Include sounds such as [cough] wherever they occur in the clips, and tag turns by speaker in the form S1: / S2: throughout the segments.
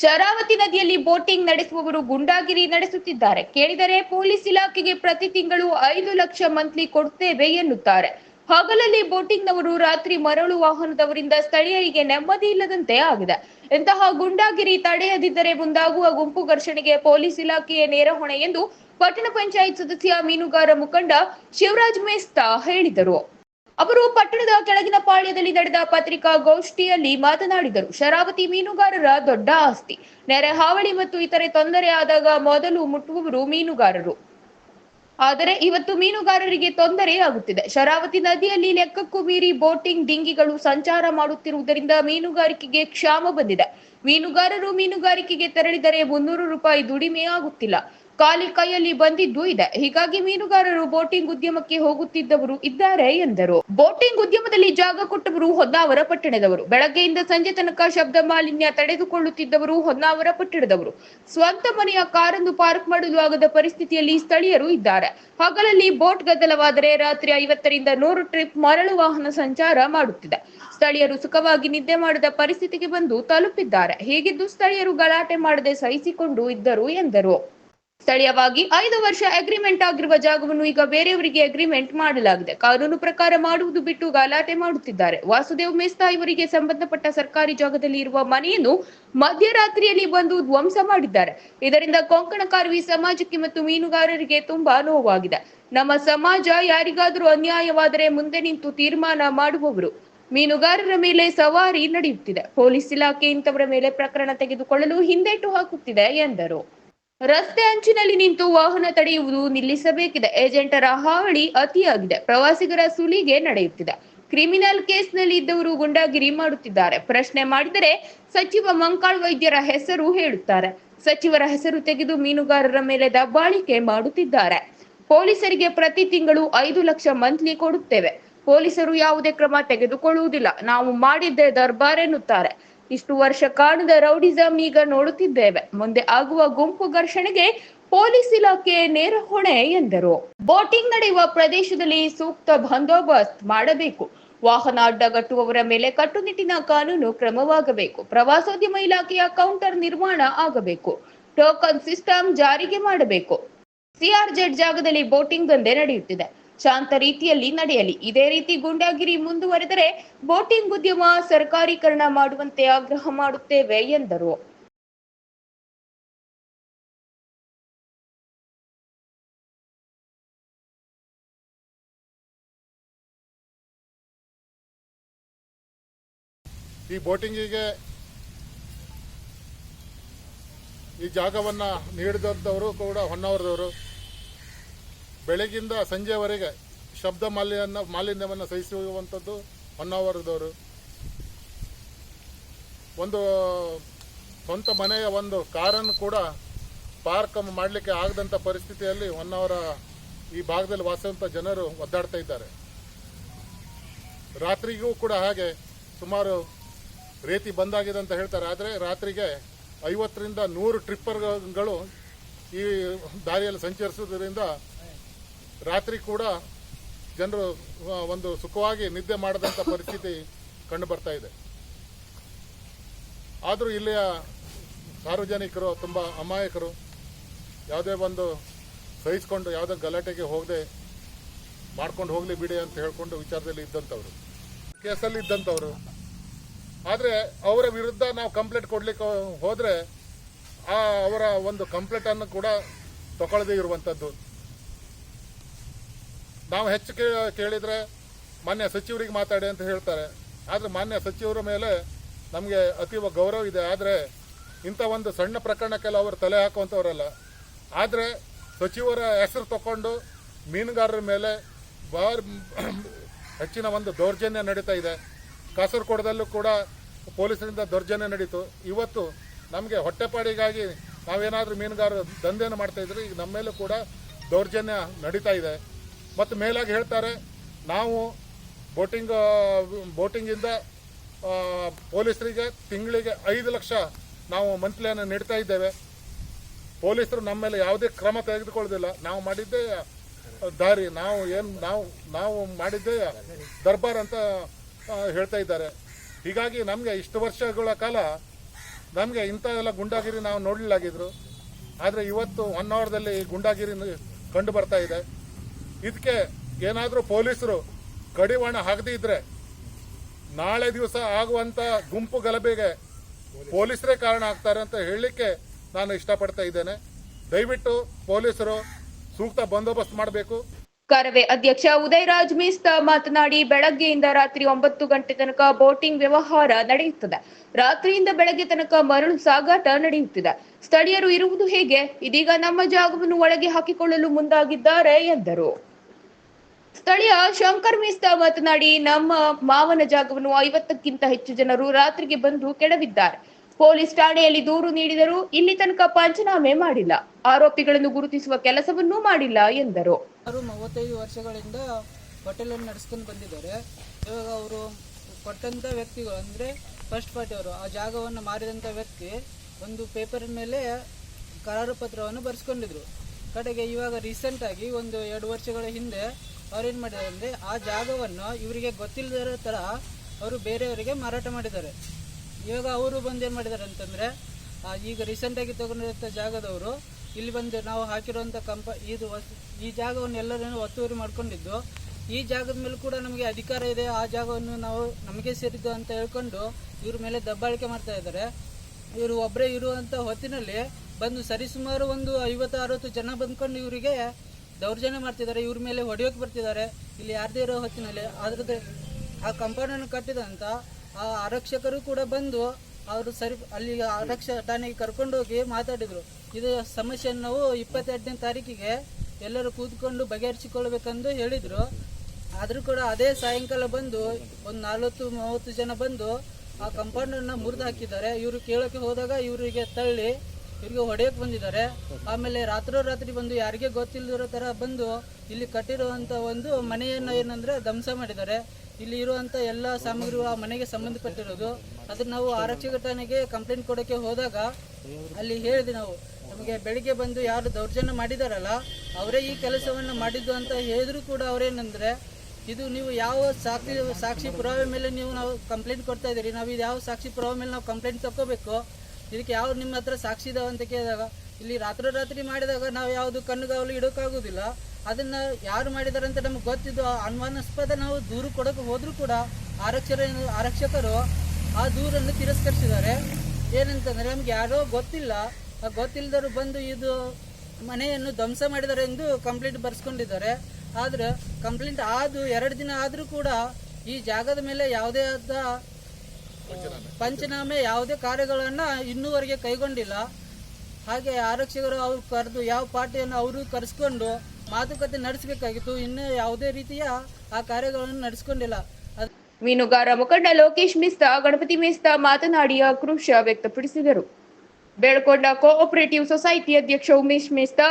S1: ಶರಾವತಿ ನದಿಯಲ್ಲಿ ಬೋಟಿಂಗ್ ನಡೆಸುವವರು ಗುಂಡಾಗಿರಿ ನಡೆಸುತ್ತಿದ್ದಾರೆ. ಕೇಳಿದರೆ ಪೊಲೀಸ್ ಇಲಾಖೆಗೆ ಪ್ರತಿ ತಿಂಗಳು ಐದು ಲಕ್ಷ ಮಂತ್ಲಿ ಕೊಡುತ್ತೇವೆ ಎನ್ನುತ್ತಾರೆ. ಹಗಲಲ್ಲಿ ಬೋಟಿಂಗ್ನವರು ರಾತ್ರಿ ಮರಳು ವಾಹನದವರಿಂದ ಸ್ಥಳೀಯರಿಗೆ ನೆಮ್ಮದಿ ಇಲ್ಲದಂತೆ ಆಗಿದೆ. ಇಂತಹ ಗುಂಡಾಗಿರಿ ತಡೆಯದಿದ್ದರೆ ಮುಂದಾಗುವ ಗುಂಪು ಘರ್ಷಣೆಗೆ ಪೊಲೀಸ್ ಇಲಾಖೆಯೇ ನೇರ ಹೊಣೆ ಎಂದು ಪಟ್ಟಣ ಪಂಚಾಯತ್ ಸದಸ್ಯ ಮೀನುಗಾರ ಮುಖಂಡ ಶಿವರಾಜ್ ಮೇಸ್ತಾ ಹೇಳಿದರು. ಅವರು ಪಟ್ಟಣದ ಕೆಳಗಿನ ಪಾಳ್ಯದಲ್ಲಿ ನಡೆದ ಪತ್ರಿಕಾಗೋಷ್ಠಿಯಲ್ಲಿ ಮಾತನಾಡಿದರು. ಶರಾವತಿ ಮೀನುಗಾರರ ದೊಡ್ಡ ಆಸ್ತಿ. ನೆರೆ ಹಾವಳಿ ಮತ್ತು ಇತರೆ ತೊಂದರೆ ಆದಾಗ ಮೊದಲು ಮುಟ್ಟುವವರು ಮೀನುಗಾರರು. ಆದರೆ ಇವತ್ತು ಮೀನುಗಾರರಿಗೆ ತೊಂದರೆಯಾಗುತ್ತಿದೆ ಶರಾವತಿ ನದಿಯಲ್ಲಿ ಲೆಕ್ಕಕ್ಕೂ ಮೀರಿ ಬೋಟಿಂಗ್ ಡಿಂಗಿಗಳು ಸಂಚಾರ ಮಾಡುತ್ತಿರುವುದರಿಂದ ಮೀನುಗಾರಿಕೆಗೆ ಕ್ಷಾಮ ಬಂದಿದೆ. ಮೀನುಗಾರರು ಮೀನುಗಾರಿಕೆಗೆ ತೆರಳಿದರೆ ಮುನ್ನೂರು ರೂಪಾಯಿ ದುಡಿಮೆ ಆಗುತ್ತಿಲ್ಲ ಖಾಲಿ ಕೈಯಲ್ಲಿ ಬಂದಿದ್ದು ಇದೆ. ಹೀಗಾಗಿ ಮೀನುಗಾರರು ಬೋಟಿಂಗ್ ಉದ್ಯಮಕ್ಕೆ ಹೋಗುತ್ತಿದ್ದವರು ಇದ್ದಾರೆ ಎಂದರು. ಬೋಟಿಂಗ್ ಉದ್ಯಮದಲ್ಲಿ ಜಾಗ ಕೊಟ್ಟವರು ಹೊನ್ನಾವರ ಪಟ್ಟಣದವರು. ಬೆಳಗ್ಗೆಯಿಂದ ಸಂಜೆ ತನಕ ಶಬ್ದ ಮಾಲಿನ್ಯ ತಡೆದುಕೊಳ್ಳುತ್ತಿದ್ದವರು ಹೊನ್ನಾವರ ಪಟ್ಟಣದವರು. ಸ್ವಂತ ಮನೆಯ ಕಾರನ್ನು ಪಾರ್ಕ್ ಮಾಡಲು ಆಗದ ಪರಿಸ್ಥಿತಿಯಲ್ಲಿ ಸ್ಥಳೀಯರು ಇದ್ದಾರೆ. ಹಗಲಲ್ಲಿ ಬೋಟ್ ಗದ್ದಲವಾದರೆ ರಾತ್ರಿ ಐವತ್ತರಿಂದ ನೂರು ಟ್ರಿಪ್ ಮರಳು ವಾಹನ ಸಂಚಾರ ಮಾಡುತ್ತಿದೆ. ಸ್ಥಳೀಯರು ಸುಖವಾಗಿ ನಿದ್ದೆ ಮಾಡದ ಪರಿಸ್ಥಿತಿಗೆ ಬಂದು ತಲುಪಿದ್ದಾರೆ. ಹೀಗಿದ್ದು ಸ್ಥಳೀಯರು ಗಲಾಟೆ ಮಾಡದೆ ಸಹಿಸಿಕೊಂಡು ಇದ್ದರು ಎಂದರು. ಸ್ಥಳೀಯವಾಗಿ ಐದು ವರ್ಷ ಅಗ್ರಿಮೆಂಟ್ ಆಗಿರುವ ಜಾಗವನ್ನು ಈಗ ಬೇರೆಯವರಿಗೆ ಅಗ್ರಿಮೆಂಟ್ ಮಾಡಲಾಗಿದೆ. ಕಾನೂನು ಪ್ರಕಾರ ಮಾಡುವುದು ಬಿಟ್ಟು ಗಲಾಟೆ ಮಾಡುತ್ತಿದ್ದಾರೆ. ವಾಸುದೇವ್ ಮೇಸ್ತಾ ಇವರಿಗೆ ಸಂಬಂಧಪಟ್ಟ ಸರ್ಕಾರಿ ಜಾಗದಲ್ಲಿ ಇರುವ ಮನೆಯನ್ನು ಮಧ್ಯರಾತ್ರಿಯಲ್ಲಿ ಬಂದು ಧ್ವಂಸ ಮಾಡಿದ್ದಾರೆ. ಇದರಿಂದ ಕೊಂಕಣ ಕಾರ್ವಿ ಸಮಾಜಕ್ಕೆ ಮತ್ತು ಮೀನುಗಾರರಿಗೆ ತುಂಬಾ ನೋವಾಗಿದೆ. ನಮ್ಮ ಸಮಾಜ ಯಾರಿಗಾದರೂ ಅನ್ಯಾಯವಾದರೆ ಮುಂದೆ ನಿಂತು ತೀರ್ಮಾನ ಮಾಡುವವರು. ಮೀನುಗಾರರ ಮೇಲೆ ಸವಾರಿ ನಡೆಯುತ್ತಿದೆ. ಪೊಲೀಸ್ ಇಲಾಖೆ ಇಂಥವರ ಮೇಲೆ ಪ್ರಕರಣ ತೆಗೆದುಕೊಳ್ಳಲು ಹಿಂದೇಟು ಹಾಕುತ್ತಿದೆ ಎಂದರು. ರಸ್ತೆ ಅಂಚಿನಲ್ಲಿ ನಿಂತು ವಾಹನ ತಡೆಯುವುದು ನಿಲ್ಲಿಸಬೇಕಿದೆ. ಏಜೆಂಟರ ಹಾವಳಿ ಅತಿಯಾಗಿದೆ. ಪ್ರವಾಸಿಗರ ಸುಲಿಗೆ ನಡೆಯುತ್ತಿದೆ. ಕ್ರಿಮಿನಲ್ ಕೇಸ್ನಲ್ಲಿ ಇದ್ದವರು ಗುಂಡಾಗಿರಿ ಮಾಡುತ್ತಿದ್ದಾರೆ. ಪ್ರಶ್ನೆ ಮಾಡಿದರೆ ಸಚಿವ ಮಂಕಾಳ್ ವೈದ್ಯರ ಹೆಸರು ಹೇಳುತ್ತಾರೆ. ಸಚಿವರ ಹೆಸರು ತೆಗೆದು ಮೀನುಗಾರರ ಮೇಲೆ ದಬ್ಬಾಳಿಕೆ ಮಾಡುತ್ತಿದ್ದಾರೆ. ಪೊಲೀಸರಿಗೆ ಪ್ರತಿ ತಿಂಗಳು ಐದು ಲಕ್ಷ ಮಂತ್ಲಿ ಕೊಡುತ್ತೇವೆ. ಪೊಲೀಸರು ಯಾವುದೇ ಕ್ರಮ ತೆಗೆದುಕೊಳ್ಳುವುದಿಲ್ಲ. ನಾವು ಮಾಡಿದ್ದೇ ದರ್ಬಾರ್ ಎನ್ನುತ್ತಾರೆ. ಇಷ್ಟು ವರ್ಷ ಕಾಣದ ರೌಡಿಸಂ ಈಗ ನೋಡುತ್ತಿದ್ದೇವೆ. ಮುಂದೆ ಆಗುವ ಗುಂಪು ಘರ್ಷಣೆಗೆ ಪೊಲೀಸ್ ಇಲಾಖೆ ನೇರ ಹೊಣೆ ಎಂದರು. ಬೋಟಿಂಗ್ ನಡೆಯುವ ಪ್ರದೇಶದಲ್ಲಿ ಸೂಕ್ತ ಬಂದೋಬಸ್ತ್ ಮಾಡಬೇಕು. ವಾಹನ ಅಡ್ಡಗಟ್ಟುವವರ ಮೇಲೆ ಕಟ್ಟುನಿಟ್ಟಿನ ಕಾನೂನು ಕ್ರಮವಾಗಬೇಕು. ಪ್ರವಾಸೋದ್ಯಮ ಇಲಾಖೆಯ ಕೌಂಟರ್ ನಿರ್ಮಾಣ ಆಗಬೇಕು. ಟೋಕನ್ ಸಿಸ್ಟಮ್ ಜಾರಿಗೆ ಮಾಡಬೇಕು. ಸಿಆರ್ಜೆಡ್ ಜಾಗದಲ್ಲಿ ಬೋಟಿಂಗ್ ದಂಧೆ ನಡೆಯುತ್ತಿದೆ. ಶಾಂತ ರೀತಿಯಲ್ಲಿ ನಡೆಯಲಿ. ಇದೇ ರೀತಿ ಗುಂಡಾಗಿರಿ ಮುಂದುವರೆದರೆ ಬೋಟಿಂಗ್ ಉದ್ಯಮ ಸರ್ಕಾರೀಕರಣ ಮಾಡುವಂತೆ ಆಗ್ರಹ ಮಾಡುತ್ತೇವೆ ಎಂದರು.
S2: ಈ ಬೋಟಿಂಗಿಗೆ ಈ ಜಾಗವನ್ನು ನೀಡಿದಂಥವರು ಕೂಡ ಹೊನ್ನಾವರದವರು. ಬೆಳಗಿಂದ ಸಂಜೆವರೆಗೆ ಶಬ್ದ ಮಾಲಿನ್ಯ ಮಾಲಿನ್ಯವನ್ನು ಸಹಿಸುವಂಥದ್ದು ಹೊನ್ನಾವರದವರು. ಒಂದು ಸ್ವಂತ ಮನೆಯ ಒಂದು ಕಾರನ್ನು ಕೂಡ ಪಾರ್ಕ್ ಮಾಡಲಿಕ್ಕೆ ಆಗದಂಥ ಪರಿಸ್ಥಿತಿಯಲ್ಲಿ ಹೊನ್ನಾವರ ಈ ಭಾಗದಲ್ಲಿ ವಾಸಿಸುವಂಥ ಜನರು ಒದ್ದಾಡ್ತಾ ಇದ್ದಾರೆ. ರಾತ್ರಿಗೂ ಕೂಡ ಹಾಗೆ ಸುಮಾರು ರೀತಿ ಬಂದಾಗಿದೆ ಅಂತ ಹೇಳ್ತಾರೆ. ಆದರೆ ರಾತ್ರಿಗೆ ಐವತ್ತರಿಂದ ನೂರು ಟ್ರಿಪ್ಪರ್ಗಳು ಈ ದಾರಿಯಲ್ಲಿ ಸಂಚರಿಸುವುದರಿಂದ ರಾತ್ರಿ ಕೂಡ ಜನರು ಒಂದು ಸುಖವಾಗಿ ನಿದ್ದೆ ಮಾಡದಂಥ ಪರಿಸ್ಥಿತಿ ಕಂಡು ಬರ್ತಾ ಇದೆ. ಆದರೂ ಇಲ್ಲಿಯ ಸಾರ್ವಜನಿಕರು, ತುಂಬ ಅಮಾಯಕರು, ಯಾವುದೇ ಒಂದು ಸಹಿಸ್ಕೊಂಡು ಯಾವುದೇ ಗಲಾಟೆಗೆ ಹೋಗದೆ ಮಾಡ್ಕೊಂಡು ಹೋಗಲಿ ಬಿಡಿ ಅಂತ ಹೇಳ್ಕೊಂಡು ವಿಚಾರದಲ್ಲಿ ಇದ್ದಂಥವ್ರು, ಕೇಸಲ್ಲಿ ಇದ್ದಂಥವ್ರು. ಆದರೆ ಅವರ ವಿರುದ್ಧ ನಾವು ಕಂಪ್ಲೇಂಟ್ ಕೊಡ್ಲಿಕ್ಕೆ ಹೋದರೆ ಆ ಅವರ ಒಂದು ಕಂಪ್ಲೇಂಟನ್ನು ಕೂಡ ತಗೊಳ್ಳದೇ ಇರುವಂಥದ್ದು. ನಾವು ಹೆಚ್ಚು ಕೇಳಿದರೆ ಮಾನ್ಯ ಸಚಿವರಿಗೆ ಮಾತಾಡಿ ಅಂತ ಹೇಳ್ತಾರೆ. ಆದರೆ ಮಾನ್ಯ ಸಚಿವರ ಮೇಲೆ ನಮಗೆ ಅತೀವ ಗೌರವ ಇದೆ. ಆದರೆ ಇಂಥ ಒಂದು ಸಣ್ಣ ಪ್ರಕರಣಕ್ಕೆಲ್ಲ ಅವರು ತಲೆ ಹಾಕುವಂಥವರಲ್ಲ. ಆದರೆ ಸಚಿವರ ಹೆಸರು ತಗೊಂಡು ಮೀನುಗಾರರ ಮೇಲೆ ಬಾರ್ [clears throat] ಹೆಚ್ಚಿನ ಒಂದು ದೌರ್ಜನ್ಯ ನಡೀತಾ ಇದೆ. ಕಾಸರಗೋಡದಲ್ಲೂ ಕೂಡ ಪೊಲೀಸರಿಂದ ದೌರ್ಜನ್ಯ ನಡೀತು. ಇವತ್ತು ನಮಗೆ ಹೊಟ್ಟೆಪಾಡಿಗಾಗಿ ನಾವೇನಾದರೂ ಮೀನುಗಾರರು ದಂಧೆಯನ್ನು ಮಾಡ್ತಾಯಿದ್ರೆ ಈಗ ನಮ್ಮ ಮೇಲೂ ಕೂಡ ದೌರ್ಜನ್ಯ ನಡೀತಾ ಇದೆ. ಮತ್ತು ಮೇಲಾಗಿ ಹೇಳ್ತಾರೆ, ನಾವು ಬೋಟಿಂಗ್ ಬೋಟಿಂಗಿಂದ ಪೊಲೀಸರಿಗೆ ತಿಂಗಳಿಗೆ ಐದು ಲಕ್ಷ ನಾವು ಮಂತ್ಲಿಯನ್ನು ನೀಡ್ತಾ ಇದ್ದೇವೆ. ಪೊಲೀಸರು ನಮ್ಮ ಮೇಲೆ ಯಾವುದೇ ಕ್ರಮ ತೆಗೆದುಕೊಳ್ಳೋದಿಲ್ಲ. ನಾವು ಮಾಡಿದ್ದೇ ದಾರಿ, ನಾವು ಏನು, ನಾವು ನಾವು ಮಾಡಿದ್ದೇ ದರ್ಬಾರ್ ಅಂತ ಹೇಳ್ತಾ ಇದ್ದಾರೆ. ಹೀಗಾಗಿ ನಮಗೆ ಇಷ್ಟು ವರ್ಷಗಳ ಕಾಲ ನಮಗೆ ಇಂಥ ಎಲ್ಲ ಗುಂಡಾಗಿರಿ ನಾವು ನೋಡಲಿಲ್ಲಾಗಿದ್ರು. ಆದರೆ ಇವತ್ತು ಒನ್ ಅವರ್ದಲ್ಲಿ ಗುಂಡಾಗಿರಿ ಕಂಡು ಬರ್ತಾ ಇದೆ. ಇದಕ್ಕೆ ಏನಾದರೂ ಪೊಲೀಸರು ಕಡಿವಾಣ ಹಾಕದೇ ಇದ್ರೆ ನಾಳೆ ದಿವಸ ಆಗುವಂತ ಗುಂಪು ಗಲಭೆಗೆ ಪೊಲೀಸರೇ ಕಾರಣ ಆಗ್ತಾರೆ ಅಂತ ಹೇಳಲಿಕ್ಕೆ ನಾನು ಇಷ್ಟಪಡ್ತಾ ಇದ್ದೇನೆ. ದಯವಿಟ್ಟು ಪೊಲೀಸರು ಸೂಕ್ತ ಬಂದೋಬಸ್ತ್ ಮಾಡಬೇಕು.
S1: ಕರವೇ ಅಧ್ಯಕ್ಷ ಉದಯರಾಜ್ ಮೀಸ್ತಾ ಮಾತನಾಡಿ ಬೆಳಗ್ಗೆಯಿಂದ ರಾತ್ರಿ ಒಂಬತ್ತು ಗಂಟೆ ತನಕ ಬೋಟಿಂಗ್ ವ್ಯವಹಾರ ನಡೆಯುತ್ತದೆ. ರಾತ್ರಿಯಿಂದ ಬೆಳಗ್ಗೆ ತನಕ ಮರಳು ಸಾಗಾಟ ನಡೆಯುತ್ತಿದೆ. ಸ್ಥಳೀಯರು ಇರುವುದು ಹೇಗೆ? ಇದೀಗ ನಮ್ಮ ಜಾಗವನ್ನು ಒಳಗೆ ಹಾಕಿಕೊಳ್ಳಲು ಮುಂದಾಗಿದ್ದಾರೆ ಎಂದರು. ಸ್ಥಳೀಯ ಶಂಕರ್ ಮಿಸ್ತಾ ಮಾತನಾಡಿ, ನಮ್ಮ ಮಾವನ ಜಾಗವನ್ನು ಐವತ್ತಕ್ಕಿಂತ ಹೆಚ್ಚು ಜನರು ರಾತ್ರಿಗೆ ಬಂದು ಕೆಡವಿದ್ದಾರೆ. ಪೊಲೀಸ್ ಠಾಣೆಯಲ್ಲಿ ದೂರು ನೀಡಿದರೂ ಇಲ್ಲಿ ತನಕ ಪಂಚನಾಮೆ ಮಾಡಿಲ್ಲ. ಆರೋಪಿಗಳನ್ನು ಗುರುತಿಸುವ ಕೆಲಸವನ್ನೂ ಮಾಡಿಲ್ಲ ಎಂದರು.
S3: ಅವರು ಮೂವತ್ತೈದು ವರ್ಷಗಳಿಂದ ಹೋಟೆಲನ್ನು ನಡೆಸ್ಕೊಂಡು ಬಂದಿದ್ದಾರೆ. ಇವಾಗ ಅವರು ಕೊಟ್ಟಂತ ವ್ಯಕ್ತಿಗಳು ಅಂದ್ರೆ ಫಸ್ಟ್ ಪಾರ್ಟಿಯವರು ಆ ಜಾಗವನ್ನು ಮಾರಿದಂತ ವ್ಯಕ್ತಿ ಒಂದು ಪೇಪರ್ ಮೇಲೆ ಕರಾರು ಪತ್ರವನ್ನು ಬರೆಸ್ಕೊಂಡಿದ್ರು. ಕಡೆಗೆ ಇವಾಗ ರೀಸೆಂಟಾಗಿ ಒಂದು ಎರಡು ವರ್ಷಗಳ ಹಿಂದೆ ಅವ್ರೇನು ಮಾಡಿದ್ದಾರೆ ಅಂದರೆ ಆ ಜಾಗವನ್ನು ಇವರಿಗೆ ಗೊತ್ತಿಲ್ಲದಿರೋ ಥರ ಅವರು ಬೇರೆಯವರಿಗೆ ಮಾರಾಟ ಮಾಡಿದ್ದಾರೆ. ಇವಾಗ ಅವರು ಬಂದು ಏನು ಮಾಡಿದ್ದಾರೆ ಅಂತಂದರೆ ಈಗ ರೀಸೆಂಟಾಗಿ ತಗೊಂಡಿರುವಂಥ ಜಾಗದವರು, ಇಲ್ಲಿ ಬಂದು ನಾವು ಹಾಕಿರುವಂಥ ಕಂಪ, ಇದು ಈ ಜಾಗವನ್ನು ಎಲ್ಲರೂ ಒತ್ತುವರಿ ಮಾಡ್ಕೊಂಡಿದ್ದು, ಈ ಜಾಗದ ಮೇಲೆ ಕೂಡ ನಮಗೆ ಅಧಿಕಾರ ಇದೆ, ಆ ಜಾಗವನ್ನು ನಾವು ನಮಗೆ ಸೇರಿದ್ದು ಅಂತ ಹೇಳ್ಕೊಂಡು ಇವ್ರ ಮೇಲೆ ದಬ್ಬಾಳಿಕೆ ಮಾಡ್ತಾ ಇದ್ದಾರೆ. ಇವರು ಒಬ್ಬರೇ ಇರುವಂಥ ಹೊತ್ತಿನಲ್ಲಿ ಬಂದು ಸರಿಸುಮಾರು ಒಂದು ಐವತ್ತು, ಅರವತ್ತು ಜನ ಬಂದ್ಕೊಂಡು ಇವರಿಗೆ ದೌರ್ಜನ್ಯ ಮಾಡ್ತಿದ್ದಾರೆ, ಇವ್ರ ಮೇಲೆ ಹೊಡೆಯೋಕೆ ಬರ್ತಿದ್ದಾರೆ, ಇಲ್ಲಿ ಯಾರದೇ ಇರೋ ಹೊತ್ತಿನಲ್ಲಿ. ಅದ್ರದ್ದು ಆ ಕಂಪೌಂಡನ್ನು ಕಟ್ಟಿದಂಥ ಆ ಆರಕ್ಷಕರು ಕೂಡ ಬಂದು ಅವರು ಸರಿ, ಅಲ್ಲಿ ಆರಕ್ಷ ಠಾಣೆಗೆ ಕರ್ಕೊಂಡೋಗಿ ಮಾತಾಡಿದರು. ಇದು ಸಮಸ್ಯೆಯನ್ನು ನಾವು ಇಪ್ಪತ್ತೆರಡನೇ ತಾರೀಕಿಗೆ ಎಲ್ಲರೂ ಕೂತ್ಕೊಂಡು ಬಗೆಹರಿಸಿಕೊಳ್ಬೇಕೆಂದು ಹೇಳಿದರು. ಆದರೂ ಕೂಡ ಅದೇ ಸಾಯಂಕಾಲ ಬಂದು ಒಂದು ನಲ್ವತ್ತು, ಮೂವತ್ತು ಜನ ಬಂದು ಆ ಕಂಪೌಂಡನ್ನು ಮುರಿದು ಹಾಕಿದ್ದಾರೆ. ಇವರು ಕೇಳೋಕ್ಕೆ ಹೋದಾಗ ಇವರಿಗೆ ತಳ್ಳಿ ಇವ್ರಿಗೆ ಹೊಡೆಯಕ್ಕೆ ಬಂದಿದ್ದಾರೆ. ಆಮೇಲೆ ರಾತ್ರೋರಾತ್ರಿ ಬಂದು ಯಾರಿಗೆ ಗೊತ್ತಿಲ್ಲದಿರೋ ಥರ ಬಂದು ಇಲ್ಲಿ ಕಟ್ಟಿರುವಂಥ ಒಂದು ಮನೆಯನ್ನು ಏನಂದರೆ ಧ್ವಂಸ ಮಾಡಿದ್ದಾರೆ. ಇಲ್ಲಿ ಇರುವಂಥ ಎಲ್ಲ ಸಾಮಗ್ರಿಗಳು ಆ ಮನೆಗೆ ಸಂಬಂಧಪಟ್ಟಿರೋದು. ಅದನ್ನ ನಾವು ಆರಕ್ಷಕ ಠಾಣೆಗೆ ಕಂಪ್ಲೇಂಟ್ ಕೊಡೋಕ್ಕೆ ಹೋದಾಗ ಅಲ್ಲಿ ಹೇಳಿದ್ವಿ ನಾವು, ನಮಗೆ ಬೆಳಿಗ್ಗೆ ಬಂದು ಯಾರು ದೌರ್ಜನ್ಯ ಮಾಡಿದಾರಲ್ಲ, ಅವರೇ ಈ ಕೆಲಸವನ್ನು ಮಾಡಿದ್ದು ಅಂತ ಹೇಳಿದ್ರು ಕೂಡ ಅವರೇನಂದ್ರೆ, ಇದು ನೀವು ಯಾವ ಸಾಕ್ಷಿ ಸಾಕ್ಷಿ ಪುರಾವೆ ಮೇಲೆ ನೀವು ನಾವು ಕಂಪ್ಲೇಂಟ್ ಕೊಡ್ತಾ ಇದ್ದೀರಿ, ನಾವು ಇದು ಯಾವ ಸಾಕ್ಷಿ ಪುರಾವೆ ಮೇಲೆ ನಾವು ಕಂಪ್ಲೇಂಟ್ ತಗೋಬೇಕು ಇದಕ್ಕೆ ಯಾವ ನಿಮ್ಮ ಹತ್ರ ಸಾಕ್ಷಿ ಇದಾವೆ ಅಂತ ಕೇಳಿದಾಗ, ಇಲ್ಲಿ ರಾತ್ರೋರಾತ್ರಿ ಮಾಡಿದಾಗ ನಾವು ಯಾವುದು ಕಣ್ಣುಗಾವಲು ಇಡೋಕ್ಕಾಗೋದಿಲ್ಲ. ಅದನ್ನ ಯಾರು ಮಾಡಿದ್ದಾರೆ ಅಂತ ನಮ್ಗೆ ಗೊತ್ತಿದ್ದು ಅನುಮಾನಾಸ್ಪದ ನಾವು ದೂರು ಕೊಡೋಕೆ ಹೋದರೂ ಕೂಡ ಆರಕ್ಷರ, ಆರಕ್ಷಕರು ಆ ದೂರನ್ನು ತಿರಸ್ಕರಿಸಿದ್ದಾರೆ. ಏನಂತಂದ್ರೆ ನಮ್ಗೆ ಯಾರೋ ಗೊತ್ತಿಲ್ಲ. ಆ ಗೊತ್ತಿಲ್ಲದವರು ಬಂದು ಇದು ಮನೆಯನ್ನು ಧ್ವಂಸ ಮಾಡಿದ್ದಾರೆ ಎಂದು ಕಂಪ್ಲೇಂಟ್ ಬರ್ಸ್ಕೊಂಡಿದ್ದಾರೆ. ಆದ್ರೆ ಕಂಪ್ಲೇಂಟ್ ಆದು ಎರಡು ದಿನ ಆದರೂ ಕೂಡ ಈ ಜಾಗದ ಮೇಲೆ ಯಾವುದೇ ಆದ ಪಂಚನಾಮೆ. ಯಾವುದೇ ಕಾರ್ಯಗಳನ್ನ ಇನ್ನೂವರೆಗೆ ಕೈಗೊಂಡಿಲ್ಲ. ಹಾಗೆ ಆರಕ್ಷಕರು ಅವ್ರು ಕರೆದು ಯಾವ ಪಾರ್ಟಿಯನ್ನು ಅವರು ಕರೆಸ್ಕೊಂಡು ಮಾತುಕತೆ ನಡೆಸಬೇಕಾಗಿತ್ತು. ಇನ್ನು ಯಾವುದೇ ರೀತಿಯ ಆ ಕಾರ್ಯಗಳನ್ನು ನಡೆಸ್ಕೊಂಡಿಲ್ಲ.
S1: ಮೀನುಗಾರ ಮುಖಂಡ ಲೋಕೇಶ್ ಮಿಸ್ತಾ ಗಣಪತಿ ಮಿಸ್ತಾ ಮಾತನಾಡಿ ಆಕ್ರೋಶ ವ್ಯಕ್ತಪಡಿಸಿದರು. ಬೇಳ್ಕೊಂಡ ಕೋಆಪರೇಟಿವ್ ಸೊಸೈಟಿ ಅಧ್ಯಕ್ಷ ಉಮೇಶ್ ಮಿಸ್ತಾ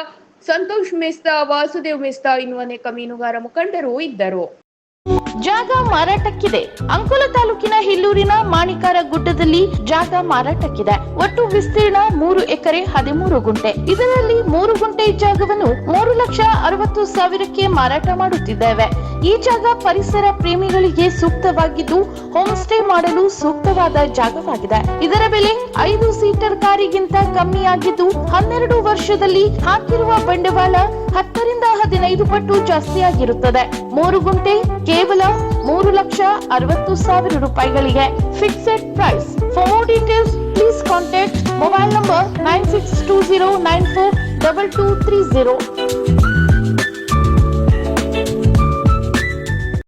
S1: ಸಂತೋಷ್ ಮಿಸ್ತಾ ವಾಸುದೇವ್ ಮಿಸ್ತಾ ಇನ್ನು ಅನೇಕ ಮೀನುಗಾರ ಮುಖಂಡರು ಇದ್ದರು.
S4: ಜಾಗ ಮಾರಾಟಕ್ಕಿದೆ. ಅಂಕೋಲ ತಾಲೂಕಿನ ಹಿಲ್ಲೂರಿನ ಮಾಣಿಕಾರ ಗುಡ್ಡದಲ್ಲಿ ಜಾಗ ಮಾರಾಟಕ್ಕಿದೆ. ಒಟ್ಟು ವಿಸ್ತೀರ್ಣ ಮೂರು ಎಕರೆ ಹದಿಮೂರು ಗುಂಟೆ. ಇದರಲ್ಲಿ ಮೂರು ಗುಂಟೆ ಜಾಗವನ್ನು ಮೂರು ಲಕ್ಷ ಅರವತ್ತು ಸಾವಿರಕ್ಕೆ ಮಾರಾಟ ಮಾಡುತ್ತಿದ್ದೇವೆ. ಈ ಜಾಗ ಪರಿಸರ ಪ್ರೇಮಿಗಳಿಗೆ ಸೂಕ್ತವಾಗಿದ್ದು ಹೋಮ್ ಸ್ಟೇ ಮಾಡಲು ಸೂಕ್ತವಾದ ಜಾಗವಾಗಿದೆ. ಇದರ ಬೆಲೆ ಐದು ಸೀಟರ್ ಕಾರಿಗಿಂತ ಕಮ್ಮಿಯಾಗಿದ್ದು ಹನ್ನೆರಡು ವರ್ಷದಲ್ಲಿ ಹಾಕಿರುವ ಬಂಡವಾಳ ಹತ್ತರಿಂದ ಹದಿನೈದು ಪಟ್ಟು ಜಾಸ್ತಿಯಾಗಿರುತ್ತದೆ. ಮೂರು ಗುಂಟೆ ಕೇವಲ ಮೂರು ಲಕ್ಷ ಅರವತ್ತು ಸಾವಿರ ರೂಪಾಯಿಗಳಿಗೆ fixed price. For more details please contact mobile number nine six two zero nine four double two three zero